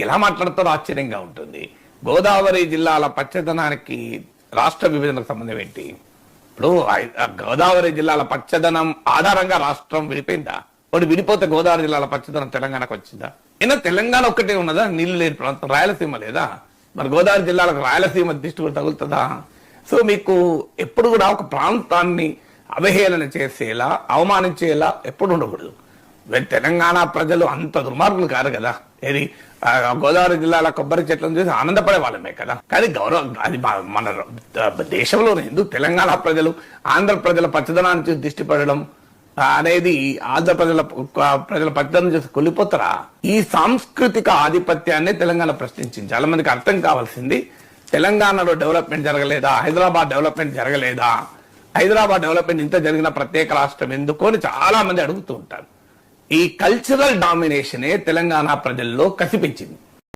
ఎలా మాట్లాడతారో ఆశ్చర్యంగా ఉంటుంది. గోదావరి జిల్లాల పచ్చదనానికి రాష్ట్ర విభజనకు సంబంధం ఏంటి? ఇప్పుడు గోదావరి జిల్లాల పచ్చదనం ఆధారంగా రాష్ట్రం విడిపోయిందా? వాడు విడిపోతే గోదావరి జిల్లాల పచ్చదనం తెలంగాణకు వచ్చిందా? అయినా తెలంగాణ ఒక్కటే ఉన్నదా? నీళ్ళు లేని ప్రాంతం రాయలసీమ లేదా? మరి గోదావరి జిల్లాలకు రాయలసీమ దిష్టి కూడా తగులుతుందా? సో మీకు ఎప్పుడు కూడా ఒక ప్రాంతాన్ని అవహేళన చేసేలా అవమానించేలా ఎప్పుడు ఉండకూడదు. తెలంగాణ ప్రజలు అంత దుర్మార్గులు కాదు కదా. ఏది? గోదావరి జిల్లాల కొబ్బరి చెట్లను చూసి ఆనందపడే వాళ్ళమే కదా. కానీ గౌరవం అది మన దేశంలో ఎందుకు? తెలంగాణ ప్రజలు ఆంధ్ర ప్రజల పచ్చదనాన్ని చూసి దిష్టి పడడం అనేది ఆంధ్ర ప్రజల ప్రజల పచ్చదనం చూసి కొల్లిపోతారా ఈ సాంస్కృతిక ఆధిపత్యాన్ని తెలంగాణ ప్రశ్నించింది. చాలా మందికి అర్థం కావాల్సింది తెలంగాణలో డెవలప్మెంట్ జరగలేదా? హైదరాబాద్ డెవలప్మెంట్ జరగలేదా? హైదరాబాద్ డెవలప్మెంట్ ఇంత జరిగిన ప్రత్యేక రాష్ట్రం ఎందుకు అని చాలా మంది అడుగుతూ ఉంటారు. ఈ కల్చరల్ డామినేషనే తెలంగాణ ప్రజల్లో కసిపించింది.